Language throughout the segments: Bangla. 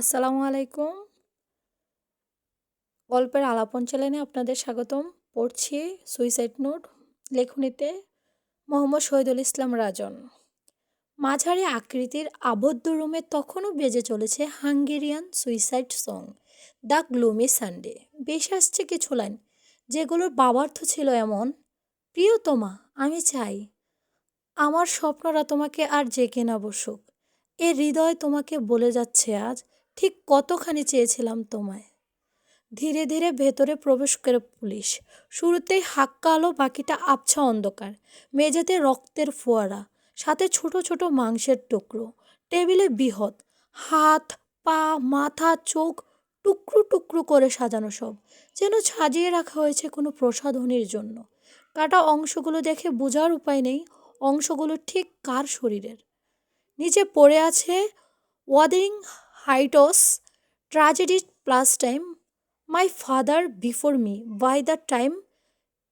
আসসালামু আলাইকুম। গল্পের আলাপন চ্যানেলে আপনাদের স্বাগতম। পড়ছি সুইসাইড নোট লেখনীতে মোহাম্মদ শহীদুল ইসলাম রাজন। মাঝারি আকৃতির আবদ্ধ রুমে তখনও বেজে চলেছে Hungarian suicide song, the gloomy Sunday. বেশ আসছে কিছু লাইন যেগুলোর বাবার্থ ছিল এমন, প্রিয়তমা, আমি চাই, আমার স্বপ্নরা তোমাকে আর জেগে না বসুক, এ হৃদয় তোমাকে বলে যাচ্ছে আজ ঠিক কতখানি চেয়েছিলাম তোমায়? ধীরে ধীরে ভেতরে প্রবেশ করে পুলিশ। শুরুতেই হাক্কা আলো, বাকিটা আবছা অন্ধকার। মেঝেতে রক্তের ফোয়ারা, সাথে ছোট ছোট মাংসের টুকরো। টেবিলে বৃহৎ, হাত, পা, মাথা, চোখ টুকরো টুকরো করে সাজানো সব, যেন সাজিয়ে রাখা হয়েছে কোনো প্রসাধনীর জন্য। কাটা অংশগুলো দেখে বোঝার উপায় নেই, অংশগুলো ঠিক কার শরীরের? নিচে পড়ে আছে Wuthering Heights tragedy plus time, my father before me, by the time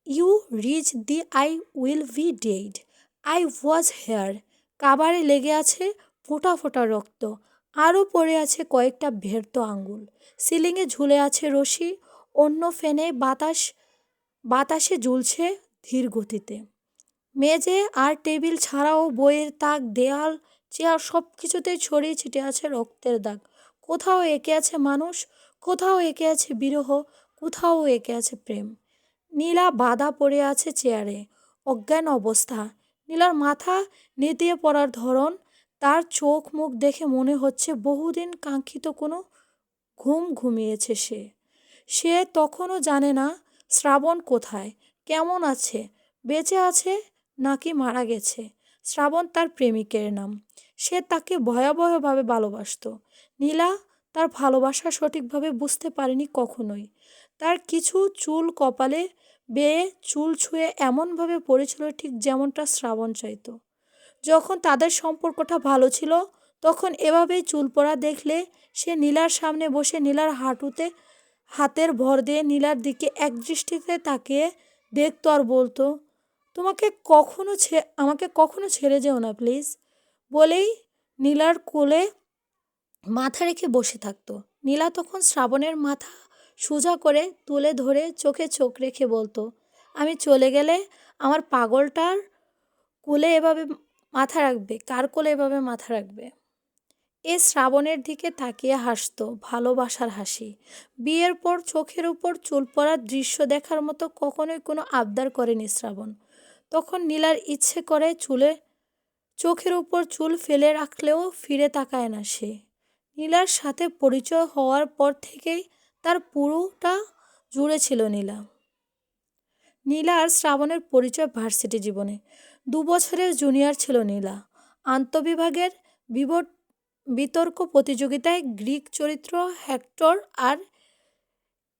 you reach the I will be dead, I was here. কাবারে লেগে আছে ফোটা ফোটা রক্ত, আরও পড়ে আছে কয়েকটা ভের্ত আঙ্গুল। সিলিংয়ে ঝুলে আছে রশি, অন্য ফ্যানে বাতাস, বাতাসে ঝুলছে ধীর গতিতে। মেজে আর টেবিল ছাড়াও বইয়ের তাক, দেয়াল চেয়ার সব কিছুতেই ছড়িয়ে ছিটে আছে রক্তের দাগ। কোথাও এঁকে আছে মানুষ, কোথাও এঁকে আছে বিরহ, কোথাও এঁকে আছে প্রেম। নীলা বাধা পড়ে আছে চেয়ারে, অজ্ঞান অবস্থা। নীলার মাথা নেতিয়ে পড়ার ধরন, তার চোখ মুখ দেখে মনে হচ্ছে বহুদিন কাঙ্ক্ষিত কোনো ঘুম ঘুমিয়েছে সে। সে তখনও জানে না শ্রাবণ কোথায়, কেমন আছে, বেঁচে আছে নাকি মারা গেছে। শ্রাবণ তার প্রেমিকের নাম। সে তাকে ভয়াবহভাবে ভালোবাসত। নীলা তার ভালোবাসা সঠিকভাবে বুঝতে পারেনি কখনোই। তার কিছু চুল কপালে বেয়ে চুল ছুঁয়ে এমনভাবে পড়েছিল ঠিক যেমনটা শ্রাবণ চাইত। যখন তাদের সম্পর্কটা ভালো ছিল, তখন এভাবেই চুল পড়া দেখলে সে নীলার সামনে বসে নীলার হাঁটুতে হাতের ভর দিয়ে নীলার দিকে একদৃষ্টিতে তাকিয়ে দেখতো আর বলতো তোমাকে কখনো আমাকে কখনো ছেড়ে যেও না প্লিজ বলেই নীলার কোলে মাথা রেখে বসে থাকতো। নীলা তখন শ্রাবণের মাথা সোজা করে তুলে ধরে চোখে চোখ রেখে বলতো, আমি চলে গেলে আমার পাগলটার কোলে এভাবে মাথা রাখবে? কার কোলে এভাবে মাথা রাখবে? এ শ্রাবণের দিকে তাকিয়ে হাসতো, ভালোবাসার হাসি। বিয়ের পর চোখের উপর চুল পড়ার দৃশ্য দেখার মতো কখনোই কোনো আবদার করেনি শ্রাবণ। তখন নীলার ইচ্ছে করে চুলে, চোখের উপর চুল ফেলে রাখলেও ফিরে তাকায় না সে। নীলার সাথে পরিচয় হওয়ার পর থেকেই তার পুরোটা জুড়ে ছিল নীলা। নীলা আর শ্রাবণের পরিচয় ভার্সিটি জীবনে। দু বছরের জুনিয়র ছিল নীলা। আন্তবিভাগের বিবট, বিতর্ক প্রতিযোগিতায় গ্রিক চরিত্র হ্যাক্টর আর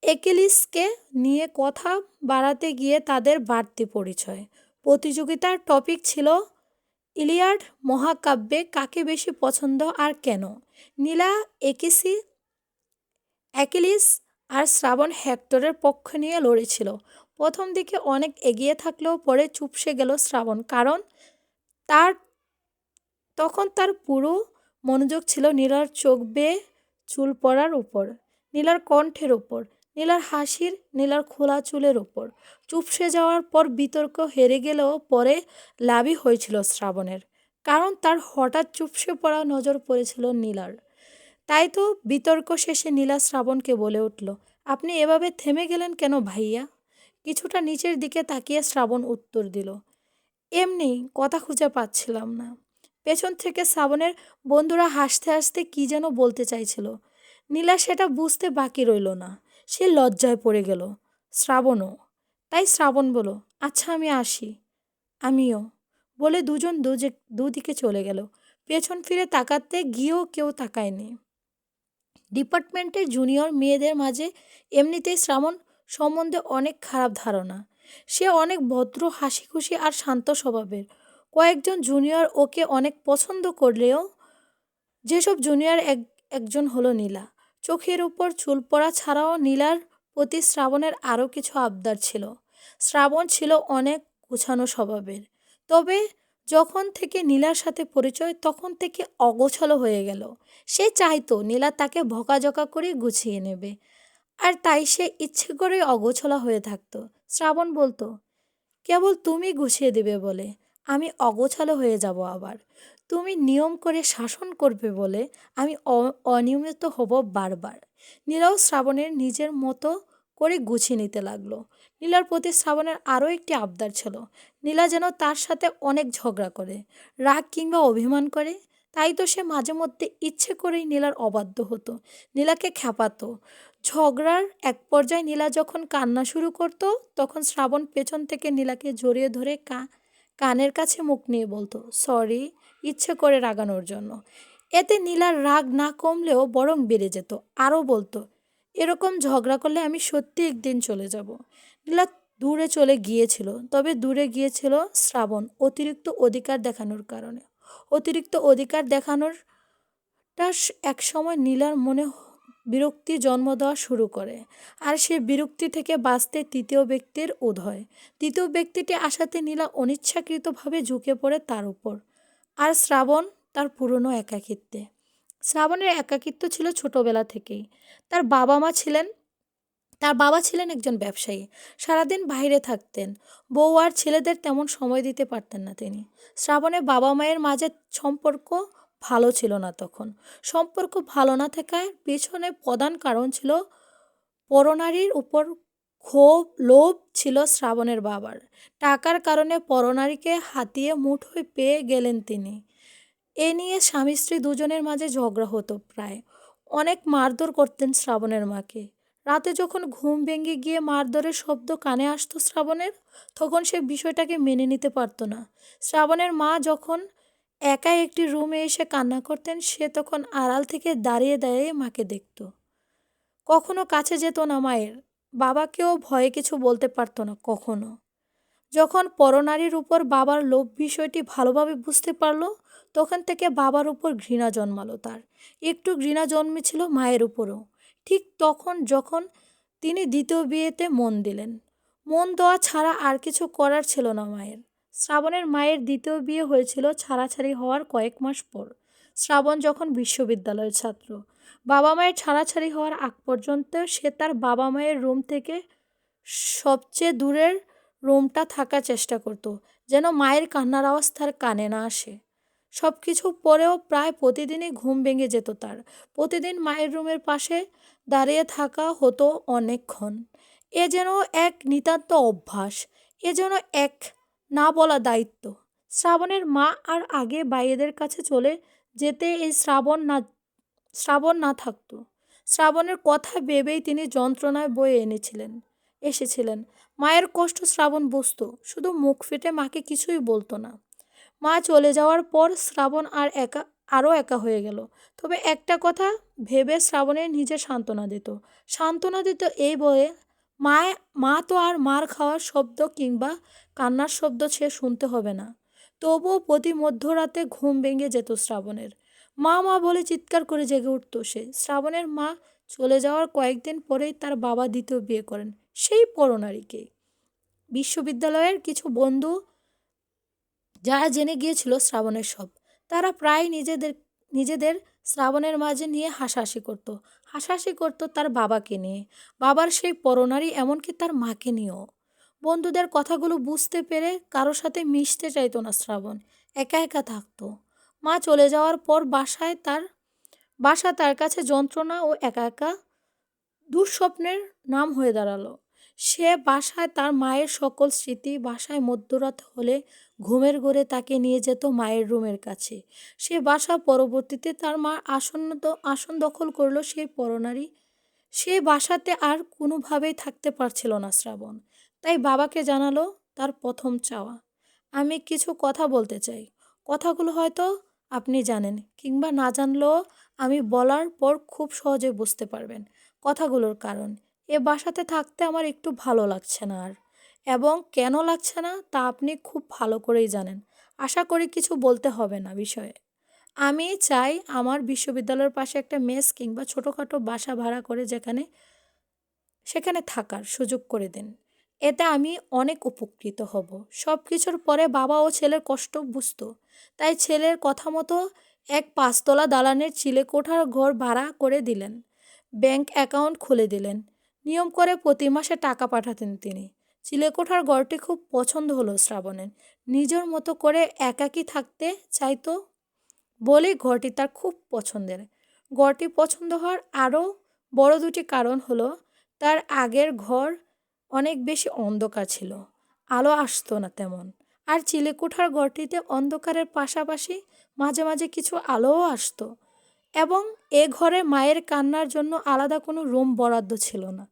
একেলিসকে নিয়ে কথা বাড়াতে গিয়ে তাদের বাড়তি পরিচয়। প্রতিযোগিতার টপিক ছিল ইলিয়াড মহাকাব্যে কাকে বেশি পছন্দ আর কেন? নীলা, একিসি, অ্যাকিলিস আর শ্রাবণ হ্যাক্টরের পক্ষ নিয়ে লড়েছিল। প্রথম দিকে অনেক এগিয়ে থাকলেও পরে চুপসে গেল শ্রাবণ, কারণ তার তখন তার পুরো মনোযোগ ছিল নীলার চোখ বেয়ে চুল পড়ার উপর, নীলার কণ্ঠের ওপর নীলার হাসির, নীলার খোলা চুলের ওপর চুপসে যাওয়ার পর বিতর্ক হেরে গেলেও পরে লাভই হয়েছিল শ্রাবণের। কারণ তার হঠাৎ চুপসে পড়া নজর পড়েছিল নীলার। তাই তো বিতর্ক শেষে নীলা শ্রাবণকে বলে উঠল, আপনি এভাবে থেমে গেলেন কেন ভাইয়া? কিছুটা নিচের দিকে তাকিয়ে শ্রাবণ উত্তর দিল, এমনি কথা খুঁজে পাচ্ছিলাম না। পেছন থেকে শ্রাবণের বন্ধুরা হাসতে হাসতে কী যেন বলতে চাইছিল। নীলা সেটা বুঝতে বাকি রইল না। সে লজ্জায় পড়ে গেল। শ্রাবণও তাই শ্রাবণ বলো। আচ্ছা আমি আসি। আমিও। বলে দুজন দুদিকে চলে গেল। পেছন ফিরে তাকাতে গিয়েও কেউ তাকায়নি। ডিপার্টমেন্টের জুনিয়র মেয়েদের মাঝে এমনিতেই শ্রাবণ সম্বন্ধে অনেক খারাপ ধারণা। সে অনেক ভদ্র হাসি খুশি আর শান্ত স্বভাবের। কয়েকজন জুনিয়র ওকে অনেক পছন্দ করলেও যেসব জুনিয়র এক একজন হলো নীলা। চোখের উপর চুল পড়া ছাড়াও নীলার প্রতি শ্রাবণের আরও কিছু আবদার ছিল। শ্রাবণ ছিল অনেক গুছানো স্বভাবের। তবে যখন থেকে নীলার সাথে পরিচয়, তখন থেকে অগোছালো হয়ে গেল। সে চাইতো নীলা তাকে ভকাঝকা করে গুছিয়ে নেবে। আর তাই সে ইচ্ছে করেই অগোছলা হয়ে থাকতো। শ্রাবণ বলতো, কেবল তুমি গুছিয়ে দেবে বলে। আমি অগোছালো হয়ে যাব আবার। তুমি নিয়ম করে শাসন করবে বলে আমি অনিয়মিত হব বারবার। নীলাও শ্রাবণের নিজের মতো করে গুছিয়ে নিতে লাগল। নীলার প্রতি শ্রাবণের আরও একটি আবদার ছিল। নীলা যেন তার সাথে অনেক ঝগড়া করে, রাগ কিংবা অভিমান করে, তাই তো সে মাঝে মধ্যে ইচ্ছে করেই নীলার অবাধ্য হতো। নীলাকে খ্যাপাতো। ঝগড়ার এক পর্যায়ে নীলা যখন কান্না শুরু করত, তখন শ্রাবণ পেছন থেকে নীলাকে জড়িয়ে ধরে কা কানের কাছে মুখ নিয়ে বলতো, সরি, ইচ্ছে করে রাগানোর জন্য। এতে নীলার রাগ না কমলেও বরং বেড়ে যেত। আরও বলতো, এরকম ঝগড়া করলে আমি সত্যি একদিন চলে যাব। নীলা দূরে চলে গিয়েছিল, তবে দূরে গিয়েছিল শ্রাবণ, অতিরিক্ত অধিকার দেখানোর কারণে। অতিরিক্ত অধিকার দেখানোরটা এক সময় নীলার মনে বিরক্তি জন্ম দেওয়া শুরু করে। আর সে বিরক্তি থেকে বাঁচতে তৃতীয় ব্যক্তির উদয়। তৃতীয় ব্যক্তিটি আসাতে নীলা অনিচ্ছাকৃতভাবে ঝুঁকে পড়ে তার উপর। আর শ্রাবণ তার পুরনো একাকিত্বে। শ্রাবণের একাকিত্ব ছিল ছোটবেলা থেকেই। তার বাবা মা ছিলেন, তার বাবা ছিলেন একজন ব্যবসায়ী। সারাদিন বাইরে থাকতেন। বউ আর ছেলেদের তেমন সময় দিতে পারতেন না তিনি। শ্রাবণে বাবা মায়ের মাঝে সম্পর্ক ভালো ছিল না তখন। সম্পর্ক ভালো না থাকার পেছনে প্রধান কারণ ছিল পরনারীর উপর ক্ষোভ, লোভ ছিল শ্রাবণের বাবার। টাকার কারণে পরনারীকে হাতিয়ে মুঠোয় পেয়ে গেলেন তিনি। এ নিয়ে স্বামী স্ত্রী দুজনের মাঝে ঝগড়া হতো প্রায়। অনেক মারধর করতেন শ্রাবণের মাকে। রাতে যখন ঘুম ভেঙে গিয়ে মারধরের শব্দ কানে আসতো শ্রাবণের, তখন সে বিষয়টাকে মেনে নিতে পারতো না। শ্রাবণের মা যখন একা একটি রুমে এসে কান্না করতেন, সে তখন আড়াল থেকে দাঁড়িয়ে দাঁড়িয়ে মাকে দেখত। কখনো কাছে যেত না মায়ের। বাবাকেও ভয়ে কিছু বলতে পারতো না, কখনো। যখন পরনারীর উপর বাবার লোভ বিষয়টি ভালোভাবে বুঝতে পারল, তখন থেকে বাবার উপর ঘৃণা জন্মালো তার। একটু ঘৃণা জন্মেছিল মায়ের উপরও। ঠিক তখন যখন তিনি দ্বিতীয় বিয়েতে মন দিলেন। মন দেওয়া ছাড়া আর কিছু করার ছিল না মায়ের। শ্রাবণের মায়ের দ্বিতীয় বিয়ে হয়েছিল ছাড়াছাড়ি হওয়ার কয়েক মাস পর। শ্রাবণ যখন বিশ্ববিদ্যালয়ের ছাত্র। বাবা মায়ের ছাড়াছাড়ি হওয়ার আগ পর্যন্ত সে তার বাবা মায়ের রুম থেকে সবচেয়ে দূরের রুমটা থাকার চেষ্টা করত, যেন মায়ের কান্নার আওয়াজ তার কানে না আসে। সব কিছু পরেও প্রায় প্রতিদিনই ঘুম ভেঙে যেত তার। প্রতিদিন মায়ের রুমের পাশে দাঁড়িয়ে থাকা হতো অনেকক্ষণ। এ যেন এক নিতান্ত অভ্যাস, এ যেন এক না বলা দায়িত্ব। শ্রাবণের মা আর আগে বাইরেদের কাছে চলে যেতে এই শ্রাবণ না শ্রাবণ না থাকতো। শ্রাবণের কথা ভেবেই তিনি যন্ত্রণায় বয়ে এনেছিলেন, এসেছিলেন। মায়ের কষ্ট শ্রাবণ বসত শুধু মুখ ফেটে মাকে কিছুই বলতো না। মা চলে যাওয়ার পর শ্রাবণ আর একা, আরও একা হয়ে গেল। তবে একটা কথা ভেবে শ্রাবণের নিজে সান্ত্বনা দিত। সান্ত্বনা দিত এই বয়ে মায়, মা তো আর মার খাওয়ার শব্দ কিংবা কান্নার শব্দ সে শুনতে হবে না। তবুও প্রতি মধ্যরাতে ঘুম ভেঙে যেত শ্রাবণের। মা মা বলে চিৎকার করে জেগে উঠত সে। শ্রাবণের মা চলে যাওয়ার কয়েকদিন পরেই তার বাবা দ্বিতীয় বিয়ে করেন। সেই পরনারীকেই বিশ্ববিদ্যালয়ের কিছু বন্ধু যারা জেনে গিয়েছিল শ্রাবণের সব, তারা প্রায় নিজেদের নিজেদের শ্রাবণের মাঝে নিয়ে হাসাহাসি করতো। হাসাহাসি করতো তার বাবাকে নিয়ে। বাবার সেই পরনারী এমনকি তার মাকে নিয়েও। বন্ধুদের কথাগুলো বুঝতে পেরে কারোর সাথে মিশতে চাইতো না শ্রাবণ। একা একা থাকতো। মা চলে যাওয়ার পর বাসায় তার, বাসা তার কাছে যন্ত্রণা ও একা একা দুঃস্বপ্নের নাম হয়ে দাঁড়াল। সে বাসায় তার মায়ের সকল স্মৃতি বাসায় মধ্যরাত হলে ঘুমের ঘরে তাকে নিয়ে যেত মায়ের রুমের কাছে। সে বাসা পরবর্তীতে তার মা আসন্ন আসন দখল করল সেই পরনারী। সে বাসাতে আর কোনোভাবেই থাকতে পারছিল না শ্রাবণ। তাই বাবাকে জানালো তার প্রথম চাওয়া। আমি কিছু কথা বলতে চাই। কথাগুলো হয়তো আপনি জানেন, কিংবা না জানলেও আমি বলার পর খুব সহজে বুঝতে পারবেন কথাগুলোর কারণ। এ বাসাতে থাকতে আমার একটু ভালো লাগছে না আর। এবং কেন লাগছে না তা আপনি খুব ভালো করেই জানেন। আশা করি কিছু বলতে হবে না বিষয়ে। আমি চাই আমার বিশ্ববিদ্যালয়ের পাশে একটা মেস কিংবা ছোটোখাটো বাসা ভাড়া করে যেখানে, সেখানে থাকার সুযোগ করে দিন। এতে আমি অনেক উপকৃত হব। সব কিছুর পরে বাবা ও ছেলের কষ্ট বুঝতো। তাই ছেলের কথা মতো এক পাঁচতলা দালানের চিলেকোঠার ঘর ভাড়া করে দিলেন। ব্যাংক অ্যাকাউন্ট খুলে দিলেন। নিয়ম করে প্রতি মাসে টাকা পাঠাতেন তিনি। চিলেকোঠার ঘরটি খুব পছন্দ হলো শ্রাবণের। নিজের মতো করে একাকী থাকতে চাইতো বলেই ঘরটি তার খুব পছন্দের। ঘরটি পছন্দ হওয়ার আরও বড় দুটি কারণ হলো, তার আগের ঘর অনেক বেশি অন্ধকার ছিল, আলো আসতো না তেমন। আর চিলেকোঠার ঘরটিতে অন্ধকারের পাশাপাশি মাঝে মাঝে কিছু আলোও আসতো এবং এ ঘরে মায়ের কান্নার জন্য আলাদা কোনো রুম বরাদ্দ ছিল না।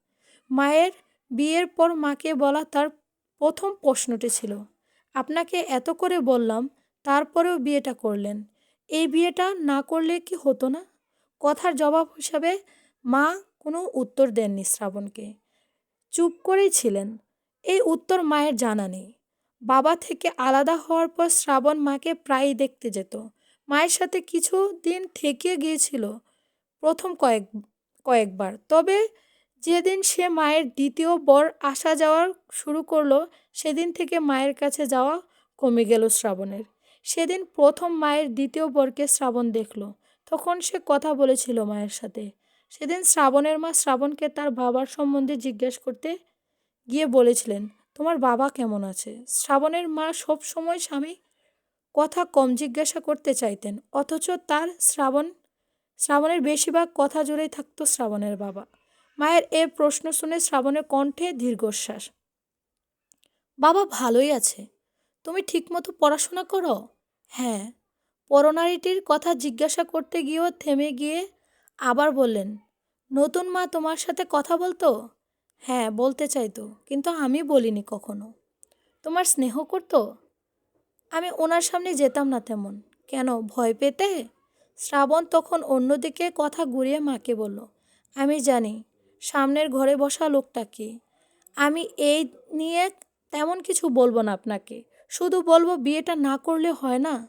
মায়ের বিয়ের পর মাকে বলা তার প্রথম প্রশ্নটি ছিল, আপনাকে এত করে বললাম, তারপরেও বিয়েটা করলেন, এই বিয়েটা না করলে কি হতো না? কথার জবাব হিসাবে মা কোনো উত্তর দেননি শ্রাবণকে। চুপ করেই ছিলেন। এই উত্তর মায়ের জানা নেই। বাবা থেকে আলাদা হওয়ার পর শ্রাবণ মাকে প্রায়ই দেখতে যেত। মায়ের সাথে কিছু দিন থেকে গিয়েছিল প্রথম কয়েক, কয়েকবার। তবে যেদিন সে মায়ের দ্বিতীয় বর আসা যাওয়া শুরু করল, সেদিন থেকে মায়ের কাছে যাওয়া কমে গেল শ্রাবণের। সেদিন প্রথম মায়ের দ্বিতীয় বরকে শ্রাবণ দেখল। তখন সে কথা বলেছিল মায়ের সাথে। সেদিন শ্রাবণের মা শ্রাবণকে তার বাবার সম্বন্ধে জিজ্ঞেস করতে গিয়ে বলেছিলেন, তোমার বাবা কেমন আছে? শ্রাবণের মা সব সময় স্বামী কথা কম জিজ্ঞাসা করতে চাইতেন, অথচ তার শ্রাবণ, শ্রাবণের বেশিরভাগ কথা জুড়েই থাকতো শ্রাবণের বাবা। মায়ের এ প্রশ্ন শুনে শ্রাবণের কণ্ঠে দীর্ঘশ্বাস। বাবা ভালোই আছে। তুমি ঠিকমতো পড়াশোনা করো? হ্যাঁ। পরনারীটির কথা জিজ্ঞাসা করতে গিয়েও থেমে গিয়ে আবার বললেন, নতুন মা তোমার সাথে কথা বলতো? হ্যাঁ বলতে চাইতো, কিন্তু আমি বলিনি কখনো। তোমার স্নেহ করতো? আমি ওনার সামনে যেতাম না তেমন। কেন, ভয় পেতে? শ্রাবণ তখন অন্যদিকে কথা ঘুরিয়ে মাকে বলল, আমি জানি সামনের ঘরে বসা লোকটা কি আমি এই নিয়ে তেমন কিছু বলব না আপনাকে। শুধু বলব বিয়েটা না করলে হয় না।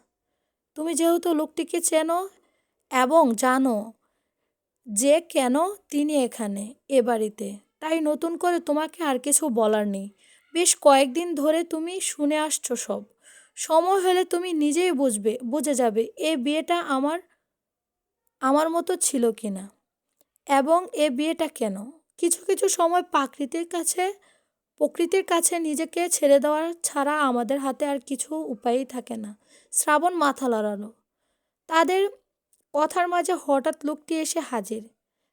তুমি যেহেতু লোকটিকে চেনো এবং জানো যে কেন তিনি এখানে, এ বাড়িতে, তাই নতুন করে তোমাকে আর কিছু বলার নেই। বেশ কয়েকদিন ধরে তুমি শুনে আসছো সব। সময় হলে তুমি নিজেই বুঝবে, বুঝে যাবে এ বিয়েটা আমার আমার মতো ছিল কি না এবং এ বিয়েটা কেন? কিছু কিছু সময় প্রাকৃতির কাছে, প্রকৃতির কাছে নিজেকে ছেড়ে দেওয়ার ছাড়া আমাদের হাতে আর কিছু উপায়ই থাকে না। শ্রাবণ মাথা লড়ালো তাদের কথার মাঝে হঠাৎ লোকটি এসে হাজির।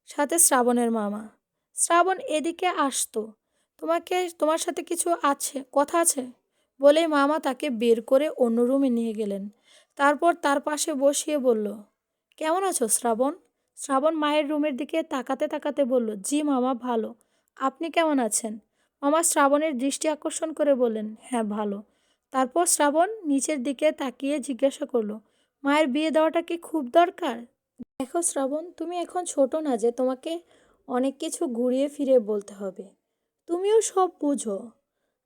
সাথে শ্রাবণের মামা। শ্রাবণ, এদিকে আসতো। তোমাকে, তোমার সাথে কিছু আছে, কথা আছে? বলে মামা তাকে বের করে অন্য রুমে নিয়ে গেলেন। তারপর তার পাশে বসিয়ে বলল, কেমন আছো শ্রাবণ? শ্রাবণ মায়ের রুমের দিকে তাকাতে তাকাতে বলল, জি মামা, ভালো। আপনি কেমন আছেন? মামা শ্রাবণের দৃষ্টি আকর্ষণ করে বললেন হ্যাঁ ভালো। তারপর শ্রাবণ নিচের দিকে তাকিয়ে জিজ্ঞাসা করল, মায়ের বিয়ে দেওয়াটা কি খুব দরকার? দেখো শ্রাবণ, তুমি এখন ছোট না যে, তোমাকে অনেক কিছু ঘুরিয়ে ফিরে বলতে হবে। তুমিও সব বুঝো।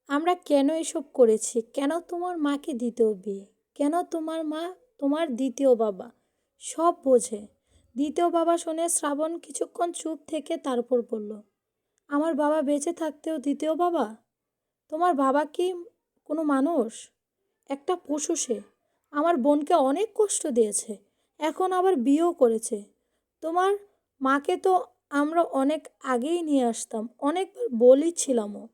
আমরা কেন এসব করেছি? কেন তোমার মাকে দ্বিতীয় বিয়ে? কেন তোমার মা তোমার দ্বিতীয় বাবা? সব বোঝে। দ্বিতীয় বাবা শুনে শ্রাবণ কিছুক্ষণ চুপ থেকে তারপর বলল, আমার বাবা বেঁচে থাকতেও দ্বিতীয় বাবা? তোমার বাবা কি কোনো মানুষ? একটা পশু সে। আমার বোনকে অনেক কষ্ট দিয়েছে, এখন আবার বিয়েও করেছে। তোমার মাকে তো আমরা অনেক আগেই নিয়ে আসতাম, অনেকবার বলেছিলামও